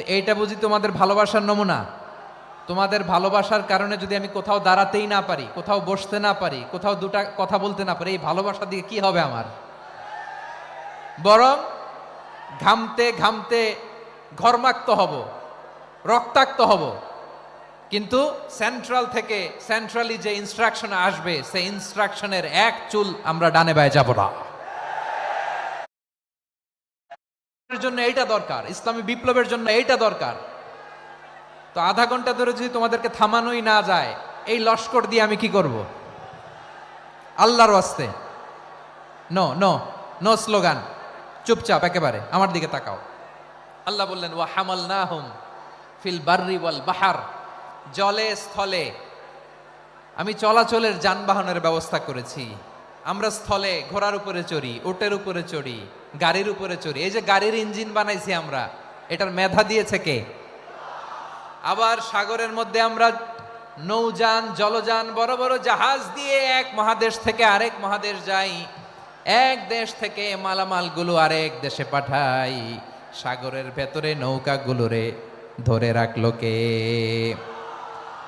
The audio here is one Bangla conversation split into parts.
তো এইটা বুঝি তোমাদের ভালোবাসার নমুনা? তোমাদের ভালোবাসার কারণে যদি আমি কোথাও দাঁড়াতেই না পারি, কোথাও বসতে না পারি, কোথাও দুটা কথা বলতে না পারি, এই ভালোবাসা দিয়ে কি হবে আমার? বরং ঘামতে ঘামতে ঘর্মাক্ত হব, রক্তাক্ত হব। কিন্তু সেন্ট্রাল থেকে সেন্ট্রালি যে ইনস্ট্রাকশন আসবে, সেই ইনস্ট্রাকশনের এক চুল আমরা ডানে বায়ে যাব না। জন্য এইটা দরকার, ইসলামী বিপ্লবের জন্য এইটা দরকার। তো আধা ঘণ্টা ধরে যদি তোমাদেরকে থামানোই না যায়, এই লস্কর দিয়ে আমি কি করব? আল্লাহর ওয়াস্তে। নো নো নো স্লোগান চুপচাপ, একেবারে, আমার দিকে তাকাও। আল্লাহ বললেন, ওয়া হামাল না হুম ফিল বার্রি ওয়াল বাহার। জলে, স্থলে। আমি চলাচলের যানবাহনের ব্যবস্থা করেছি। আমরা স্থলে, ঘোড়ার উপরে চড়ি, ওটের উপরে চড়ি। গাড়ির উপরে চড়ি। এই যে গাড়ির ইঞ্জিন বানাইছি আমরা, এটার মেধা দিয়েছে কে? আবার সাগরের মধ্যে আমরা নৌযান, জলযান, বড় বড় জাহাজ দিয়ে এক মহাদেশ থেকে আরেক মহাদেশ যাই। এক দেশ থেকে মালামালগুলো আরেক দেশে পাঠাই। সাগরের ভেতরে নৌকাগুলোরে ধরে রাখল কে?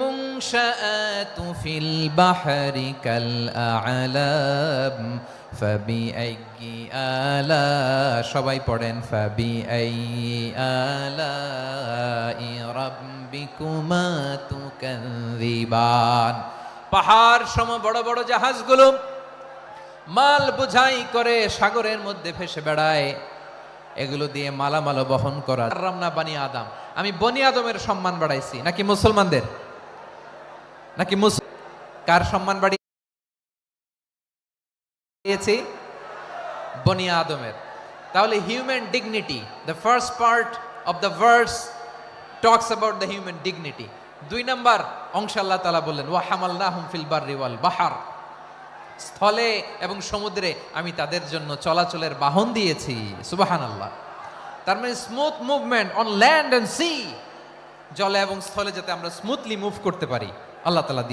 মুনশাআত ফিল বাহরি কাল আ'লাম ফাবিআইয়ি আলা সবাই পড়েন ফাবিআইয়ি আলাই রাব্বিকুমা তুকাযিবান পাহাড় সম বড় বড় জাহাজগুলো মাল বোঝাই করে সাগরের মধ্যে ভেসে বেড়ায়। এগুলো দিয়ে মালামাল বহন করা। রামনা বানি আদম। আমি বনি আদমের সম্মান বাড়াইছি। নাকি মুসলমানদের? নাকি কার সম্মান বাড়িয়েছি? বনি আদমের। তাহলে human dignity the first part of the verse talks about the human dignity দুই নাম্বার অংশ আল্লাহ তালা বললেন, ওয়া হামাল না হুম ফিল বার্রি বাহার। স্থলে এবং সমুদ্রে আমি তাদের জন্য চলাচলের বাহন দিয়েছি। সুবাহান আল্লাহ তার মানে smooth movement on land and sea জলে এবং স্থলে যাতে আমরা স্মুথলি মুভ করতে পারি, আল্লাহ তালা দিয়ে।